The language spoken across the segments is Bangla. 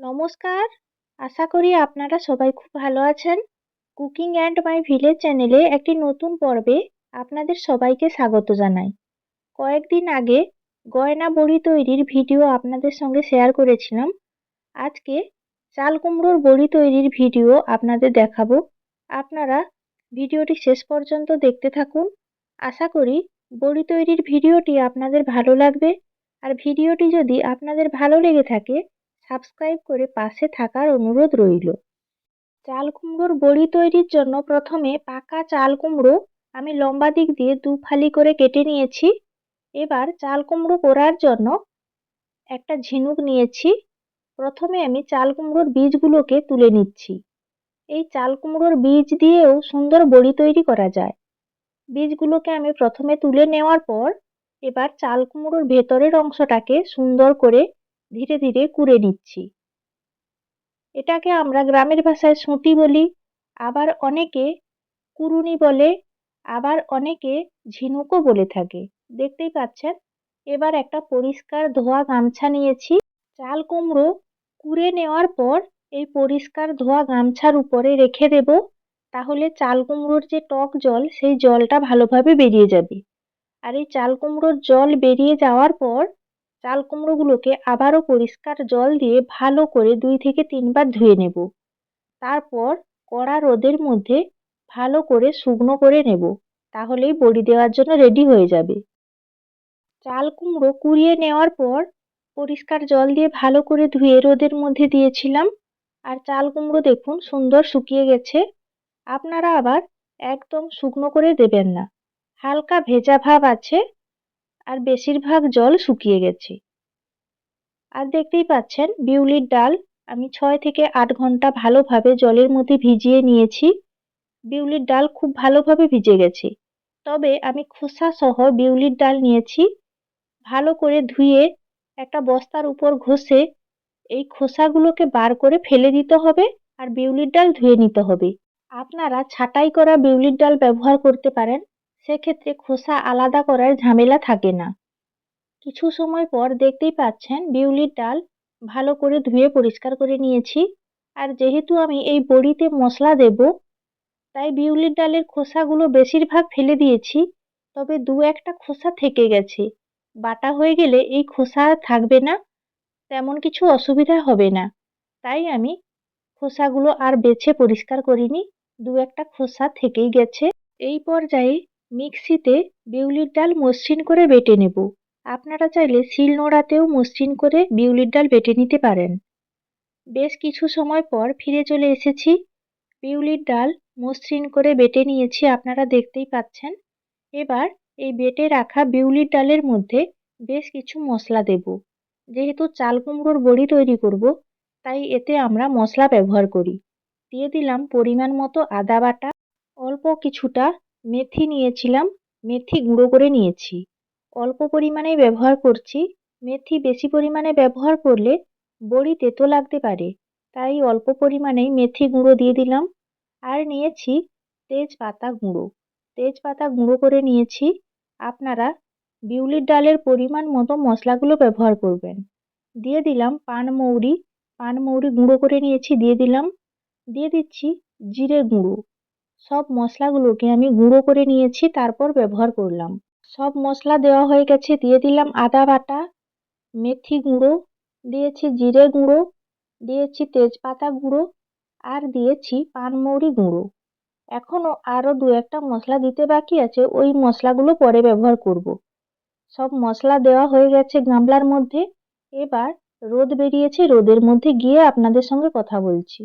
নমস্কার। আশা করি আপনারা সবাই খুব ভালো আছেন। কুকিং অ্যান্ড মাই ভিলেজ চ্যানেলে একটি নতুন পর্বে আপনাদের সবাইকে স্বাগত জানাই। কয়েকদিন আগে গয়না বড়ি তৈরির ভিডিও আপনাদের সঙ্গে শেয়ার করেছিলাম। আজকে চাল কুমড়োর বড়ি তৈরির ভিডিও আপনাদের দেখাবো। আপনারা ভিডিওটি শেষ পর্যন্ত দেখতে থাকুন। আশা করি বড়ি তৈরির ভিডিওটি আপনাদের ভালো লাগবে। আর ভিডিওটি যদি আপনাদের ভালো লেগে থাকে সাবস্ক্রাইব করে পাশে থাকার অনুরোধ রইল। চাল কুমড়োর বড়ি তৈরির জন্য প্রথমে পাকা চাল কুমড়ো আমি লম্বা দিক দিয়ে দু ফালি করে কেটে নিয়েছি। এবার চাল কুমড়ো করার জন্য একটা ঝিনুক নিয়েছি। প্রথমে আমি চাল কুমড়োর বীজগুলোকে তুলে নিচ্ছি। এই চাল কুমড়োর বীজ দিয়েও সুন্দর বড়ি তৈরি করা যায়। বীজগুলোকে আমি প্রথমে তুলে নেওয়ার পর এবার চাল কুমড়োর ভেতরের অংশটাকে সুন্দর করে ধীরে ধীরে কুড়ে নিচ্ছি। এটাকে আমরা গ্রামের ভাষায় সুঁটি বলি, আবার অনেকে কুরুনি বলে, আবার অনেকে ঝিনুকও বলে থাকে। দেখতেই পাচ্ছেন? এবার একটা পরিষ্কার ধোয়া গামছা নিয়েছি। চাল কুমড়ো কুড়ে নেওয়ার পর এই পরিষ্কার ধোয়া গামছার উপরে রেখে দেব। তাহলে চাল কুমড়োর যে টক জল, সেই জলটা ভালোভাবে বেরিয়ে যাবে। আর এই চাল কুমড়োর জল বেরিয়ে যাওয়ার পর চাল কুমড়োগুলোকে আবারও পরিষ্কার জল দিয়ে ভালো করে দুই থেকে তিনবার ধুয়ে নেব। তারপর কড়া রোদের মধ্যে ভালো করে শুকনো করে নেব, তাহলেই বড়ি দেওয়ার জন্য রেডি হয়ে যাবে। চাল কুমড়ো কুড়িয়ে নেওয়ার পর পরিষ্কার জল দিয়ে ভালো করে ধুয়ে রোদের মধ্যে দিয়েছিলাম। আর চাল কুমড়ো দেখুন সুন্দর শুকিয়ে গেছে। আপনারা আবার একদম শুকনো করে দেবেন না। হালকা ভেজা ভাব আছে। আর বেশিরভাগ জল শুকিয়ে গেছে। আর দেখতেই পাচ্ছেন, বিউলির ডাল আমি ছয় থেকে আট ঘণ্টা ভালোভাবে জলের মধ্যে ভিজিয়ে নিয়েছি। বিউলির ডাল খুব ভালোভাবে ভিজে গেছে। তবে আমি খোসা সহ বিউলির ডাল নিয়েছি। ভালো করে ধুয়ে একটা বস্তার উপর ঘষে এই খোসাগুলোকে বার করে ফেলে দিতে হবে আর বিউলির ডাল ধুয়ে নিতে হবে। আপনারা ছাঁটাই করা বিউলির ডাল ব্যবহার করতে পারেন। সেক্ষেত্রে খোসা আলাদা করার ঝামেলা থাকে না। কিছু সময় পর দেখতেই পাচ্ছেন বিউলির ডাল ভালো করে ধুয়ে পরিষ্কার করে নিয়েছি। আর যেহেতু আমি এই বড়িতে মশলা দেব, তাই বিউলির ডালের খোসাগুলো বেশিরভাগ ফেলে দিয়েছি, তবে দু একটা খোসা থেকে গেছে। বাটা হয়ে গেলে এই খোসা থাকবে না, তেমন কিছু অসুবিধা হবে না। তাই আমি খোসাগুলো আর বেছে পরিষ্কার করিনি, দু একটা খোসা থেকেই গেছে। এই পর্যায়ে মিক্সিতে বিউলির ডাল মসৃণ করে বেটে নেব। আপনারা চাইলে শিল নোড়াতেও মসৃণ করে বিউলির ডাল বেটে নিতে পারেন। বেশ কিছু সময় পর ফিরে চলে এসেছি। বিউলির ডাল মসৃণ করে বেটে নিয়েছি, আপনারা দেখতেই পাচ্ছেন। এবার এই বেটে রাখা বিউলির ডালের মধ্যে বেশ কিছু মশলা দেব। যেহেতু চাল কুমড়োর বড়ি তৈরি করব, তাই এতে আমরা মশলা ব্যবহার করি। দিয়ে দিলাম পরিমাণ মতো আদা বাটা, অল্প কিছুটা মেথি নিয়েছিলাম, মেথি গুঁড়ো করে নিয়েছি। অল্প পরিমাণেই ব্যবহার করছি, মেথি বেশি পরিমাণে ব্যবহার করলে বড়ি তেতো লাগতে পারে, তাই অল্প পরিমাণেই মেথি গুঁড়ো দিয়ে দিলাম। আর নিয়েছি তেজপাতা গুঁড়ো। তেজপাতা গুঁড়ো করে নিয়েছি। আপনারা বিউলির ডালের পরিমাণ মতো মশলাগুলো ব্যবহার করবেন। দিয়ে দিলাম পানমৌরি পানমৌরি গুঁড়ো করে নিয়েছি, দিয়ে দিলাম। দিয়ে দিচ্ছি জিরে গুঁড়ো। সব মশলাগুলোকে আমি গুঁড়ো করে নিয়েছি, তারপর ব্যবহার করলাম। সব মশলা দেওয়া হয়ে গেছে, দিয়ে দিলাম আদা বাটা, মেথি গুঁড়ো, দিয়েছি জিরে গুঁড়ো, দিয়েছি তেজপাতা গুঁড়ো, আর দিয়েছি পানমৌরি গুঁড়ো। এখনও আরও দু একটা মশলা দিতে বাকি আছে, ওই মশলাগুলো পরে ব্যবহার করব। সব মশলা দেওয়া হয়ে গেছে গামলার মধ্যে। এবার রোদ বেরিয়েছে, রোদের মধ্যে গিয়ে আপনাদের সঙ্গে কথা বলছি।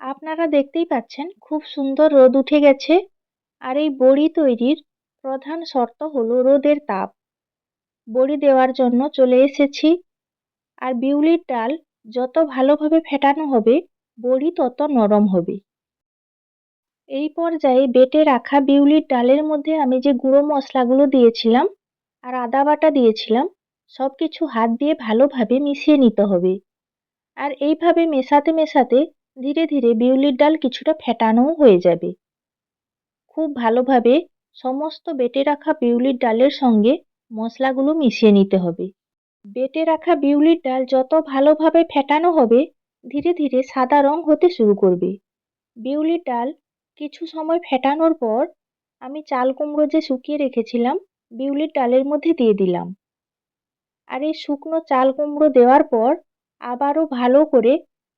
আপনারা দেখতেই পাচ্ছেন খুব সুন্দর রোদ উঠে গেছে। আর এই বড়ি তৈরির প্রধান শর্ত হলো রোদের তাপ। বড়ি দেওয়ার জন্য চলে এসেছি। আর বিউলির ডাল যত ভালোভাবে ফেটানো হবে, বড়ি তত নরম হবে। এই পর্যায়ে বেটে রাখা বিউলির ডালের মধ্যে আমি যে গুঁড়ো মশলাগুলো দিয়েছিলাম আর আদা বাটা দিয়েছিলাম সব কিছু হাত দিয়ে ভালোভাবে মিশিয়ে নিতে হবে। আর এইভাবে মেশাতে মেশাতে ধীরে ধীরে বিউলির ডাল কিছুটা ফেটানোও হয়ে যাবে। খুব ভালোভাবে সমস্ত বেটে রাখা বিউলির ডালের সঙ্গে মশলাগুলো মিশিয়ে নিতে হবে। বেটে রাখা বিউলির ডাল যত ভালোভাবে ফেটানো হবে, ধীরে ধীরে সাদা রং হতে শুরু করবে। বিউলির ডাল কিছু সময় ফেটানোর পর আমি চাল কুমড়ো যে শুকিয়ে রেখেছিলাম, বিউলির ডালের মধ্যে দিয়ে দিলাম। আর এই শুকনো চাল কুমড়ো দেওয়ার পর আবারও ভালো করে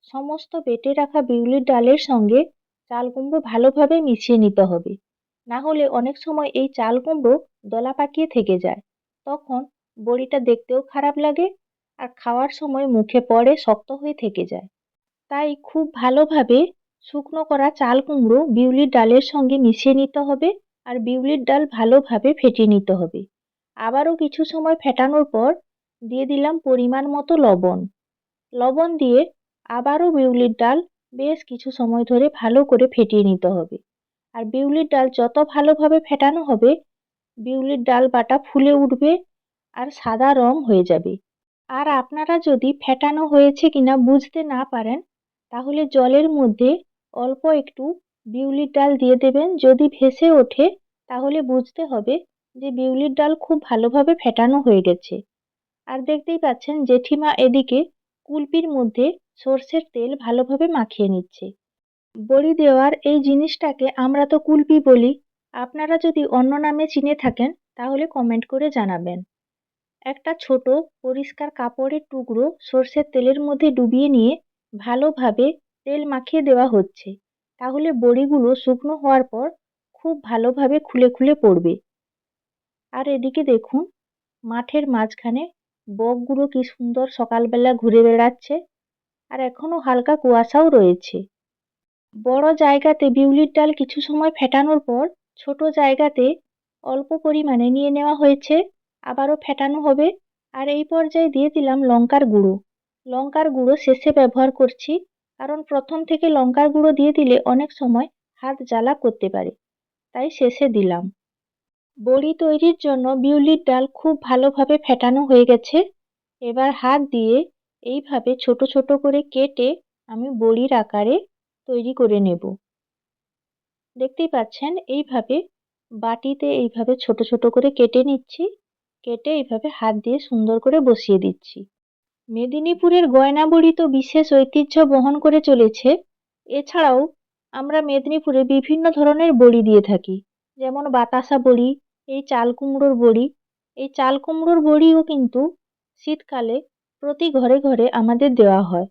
সমস্ত বেটে রাখা বিউলির ডালের সঙ্গে চাল কুমড়ো ভালোভাবে মিশিয়ে নিতে হবে। না হলে অনেক সময় এই চাল কুমড়ো দলা পাকিয়ে থেকে যায়। তখন বড়িটা দেখতেও খারাপ লাগে আর খাওয়ার সময় মুখে পড়ে শক্ত হয়ে থেকে যায়। তাই খুব ভালোভাবে শুকনো করা চাল কুমড়ো বিউলির ডালের সঙ্গে মিশিয়ে নিতে হবে আর বিউলির ডাল ভালোভাবে ফেটিয়ে নিতে হবে। আবারও কিছু সময় ফেটানোর পর দিয়ে দিলাম পরিমাণ মতো লবণ। লবণ দিয়ে আবারও বিউলির ডাল বেশ কিছু সময় ধরে ভালো করে ফেটিয়ে নিতে হবে। আর বিউলির ডাল যত ভালোভাবে ফেটানো হবে, বিউলির ডাল বাটা ফুলে উঠবে আর সাদা রং হয়ে যাবে। আর আপনারা যদি ফেটানো হয়েছে কিনা বুঝতে না পারেন, তাহলে জলের মধ্যে অল্প একটু বিউলির ডাল দিয়ে দেবেন। যদি ভেসে ওঠে, তাহলে বুঝতে হবে যে বিউলির ডাল খুব ভালোভাবে ফেটানো হয়ে গেছে। আর দেখতেই পাচ্ছেন জেঠিমা এদিকে কুলপির মধ্যে সর্ষের তেল ভালোভাবে মাখিয়ে নিচ্ছে। বড়ি দেওয়ার এই জিনিসটাকে আমরা তো কুলপি বলি। আপনারা যদি অন্য নামে চিনে থাকেন, তাহলে কমেন্ট করে জানাবেন। একটা ছোট পরিষ্কার কাপড়ের টুকরো সর্ষের তেলের মধ্যে ডুবিয়ে নিয়ে ভালোভাবে তেল মাখিয়ে দেওয়া হচ্ছে। তাহলে বড়িগুলো শুকনো হওয়ার পর খুব ভালোভাবে খুলে খুলে পড়বে। আর এদিকে দেখুন, মাঠের মাঝখানে বকগুলো কি সুন্দর সকালবেলা ঘুরে বেড়াচ্ছে। আর এখনও হালকা কুয়াশাও রয়েছে। বড় জায়গাতে বিউলির ডাল কিছু সময় ফেটানোর পর ছোট জায়গাতে অল্প পরিমাণে নিয়ে নেওয়া হয়েছে, আবারও ফেটানো হবে। আর এই পর্যায়ে দিয়ে দিলাম লঙ্কার গুঁড়ো। লঙ্কার গুঁড়ো শেষে ব্যবহার করছি, কারণ প্রথম থেকে লঙ্কার গুঁড়ো দিয়ে দিলে অনেক সময় হাত জ্বালা করতে পারে। তাই শেষে দিলাম। বড়ি তৈরির জন্য বিউলির ডাল খুব ভালোভাবে ফেটানো হয়ে গেছে। এবার হাত দিয়ে এইভাবে ছোট ছোট করে কেটে আমি বড়ির আকারে তৈরি করে নেব। দেখতেই পাচ্ছেন, এইভাবে বাটিতে এইভাবে ছোট ছোট করে কেটে নিচ্ছি। কেটে এইভাবে হাত দিয়ে সুন্দর করে বসিয়ে দিচ্ছি। মেদিনীপুরের গয়না বড়ি তো বিশেষ ঐতিহ্য বহন করে চলেছে। এছাড়াও আমরা মেদিনীপুরে বিভিন্ন ধরনের বড়ি দিয়ে থাকি। যেমন বাতাসা বড়ি, এই চাল কুমড়োর বড়ি। এই চাল কুমড়োর বড়িও কিন্তু শীতকালে প্রতি ঘরে ঘরে আমাদের দেওয়া হয়।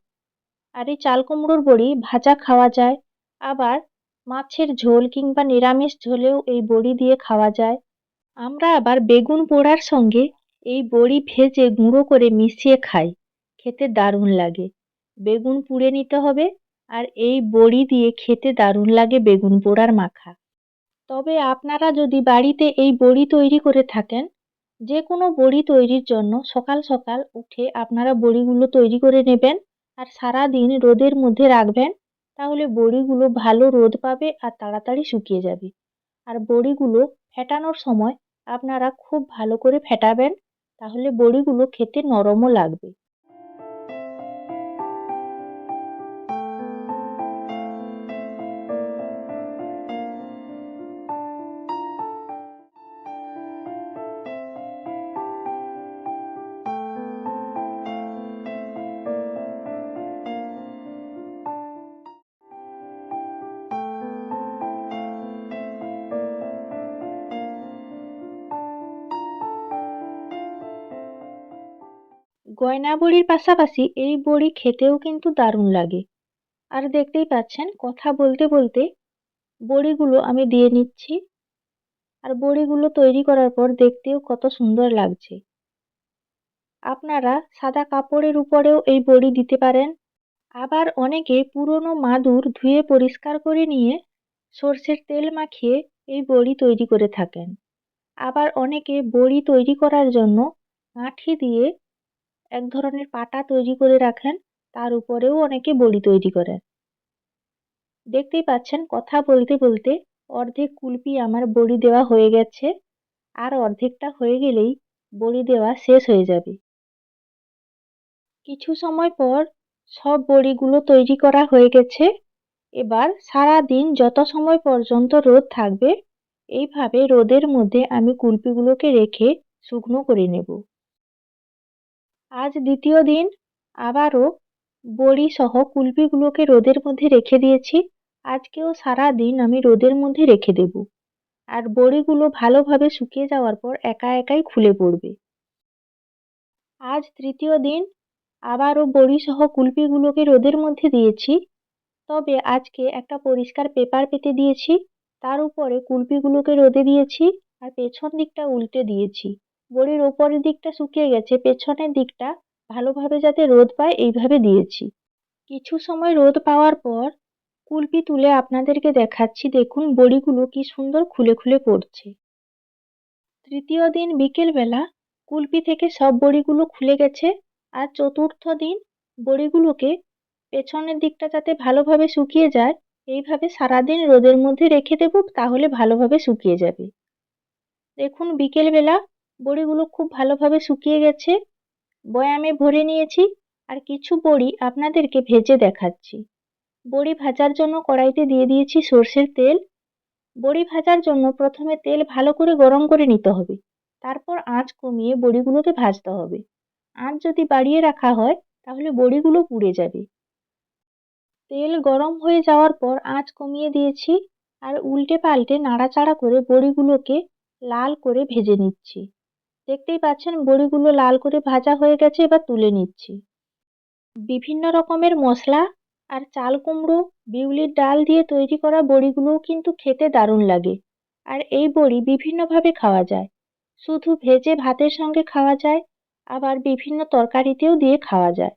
আর এই চাল কুমড়োর বড়ি ভাজা খাওয়া যায়, আবার মাছের ঝোল কিংবা নিরামিষ ঝোলেও এই বড়ি দিয়ে খাওয়া যায়। আমরা আবার বেগুন পোড়ার সঙ্গে এই বড়ি ভেজে গুঁড়ো করে মিশিয়ে খাই, খেতে দারুণ লাগে। বেগুন পুড়ে নিতে হবে আর এই বড়ি দিয়ে খেতে দারুণ লাগে বেগুন পোড়ার মাখা। তবে আপনারা যদি বাড়িতে এই বড়ি তৈরি করে থাকেন যে কোনো বড়ি তৈরির জন্য সকাল সকাল উঠে আপনারা বড়িগুলো তৈরি করে নেবেন আর সারা দিন রোদের মধ্যে রাখবেন, তাহলে বড়িগুলো ভালো রোদ পাবে আর তাড়াতাড়ি শুকিয়ে যাবে। আর বড়িগুলো ফেটানোর সময় আপনারা খুব ভালো করে ফেটাবেন, তাহলে বড়িগুলো খেতে নরমও লাগবে। গয়না বড়ির পাশাপাশি এই বড়ি খেতেও কিন্তু দারুণ লাগে। আর দেখতেই পাচ্ছেন, কথা বলতে বলতে বড়িগুলো আমি দিয়ে নিচ্ছি। আর বড়িগুলো তৈরি করার পর দেখতেও কত সুন্দর লাগছে। আপনারা সাদা কাপড়ের উপরেও এই বড়ি দিতে পারেন। আবার অনেকে পুরনো মাদুর ধুয়ে পরিষ্কার করে নিয়ে সর্ষের তেল মাখিয়ে এই বড়ি তৈরি করে থাকেন। আবার অনেকে বড়ি তৈরি করার জন্য আঁঠি দিয়ে এক ধরনের পাটা তৈরি করে রাখেন, তার উপরেও অনেকে বড়ি তৈরি করেন। দেখতেই পাচ্ছেন, কথা বলতে বলতে অর্ধেক কুলপি আমার বড়ি দেওয়া হয়ে গেছে, আর অর্ধেকটা হয়ে গেলেই বড়ি দেওয়া শেষ হয়ে যাবে। কিছু সময় পর সব বড়িগুলো তৈরি করা হয়ে গেছে, এবার সারা দিন যত সময় পর্যন্ত রোদ থাকবে, এইভাবে রোদের মধ্যে আমি কুলপিগুলোকে রেখে শুকনো করে নেব। আজ দ্বিতীয় দিন আবারও বড়ি সহ কুলপিগুলোকে রোদের মধ্যে রেখে দিয়েছি। আজকেও সারা দিন আমি রোদের মধ্যে রেখে দেব। আর বড়িগুলো ভালোভাবে শুকিয়ে যাওয়ার পর একা একাই খুলে পড়বে। আজ তৃতীয় দিন আবারও বড়ি সহ কুলপিগুলোকে রোদের মধ্যে দিয়েছি। তবে আজকে একটা পরিষ্কার পেপার পেতে দিয়েছি। তার উপরে কুলপিগুলোকে রোদে দিয়েছি আর পেছন দিকটা উল্টে দিয়েছি। বড়ির ওপরের দিকটা শুকিয়ে গেছে, পেছনের দিকটা ভালোভাবে যাতে রোদ পায়, এইভাবে দিয়েছি। কিছু সময় রোদ পাওয়ার পর কুলপি তুলে আপনাদেরকে দেখাচ্ছি, দেখুন বড়িগুলো কি সুন্দর খুলে খুলে পড়ছে। তৃতীয় দিন বিকেলবেলা কুলপি থেকে সব বড়িগুলো খুলে গেছে আর চতুর্থ দিন বড়িগুলোকে পেছনের দিকটা যাতে ভালোভাবে শুকিয়ে যায়, এইভাবে সারাদিন রোদের মধ্যে রেখে দেব, তাহলে ভালোভাবে শুকিয়ে যাবে। দেখুন বিকেলবেলা বড়িগুলো খুব ভালোভাবে শুকিয়ে গেছে। বয়ামে ভরে নিয়েছি আর কিছু বড়ি আপনাদেরকে ভেজে দেখাচ্ছি। বড়ি ভাজার জন্য কড়াইতে দিয়ে দিয়েছি সর্ষের তেল। বড়ি ভাজার জন্য প্রথমে তেল ভালো করে গরম করে নিতে হবে। তারপর আঁচ কমিয়ে বড়িগুলোকে ভাজতে হবে। আঁচ যদি বাড়িয়ে রাখা হয়, তাহলে বড়িগুলো পুড়ে যাবে। তেল গরম হয়ে যাওয়ার পর আঁচ কমিয়ে দিয়েছি আর উল্টে পাল্টে নাড়াচাড়া করে বড়িগুলোকে লাল করে ভেজে নিচ্ছি। দেখতেই পাচ্ছেন বড়িগুলো লাল করে ভাজা হয়ে গেছে, এবার তুলে নিচ্ছি। বিভিন্ন রকমের মশলা আর চাল কুমড়ো, বিউলির ডাল দিয়ে তৈরি করা বড়িগুলোও কিন্তু খেতে দারুণ লাগে। আর এই বড়ি বিভিন্নভাবে খাওয়া যায়। শুধু ভেজে ভাতের সঙ্গে খাওয়া যায়, আবার বিভিন্ন তরকারিতেও দিয়ে খাওয়া যায়।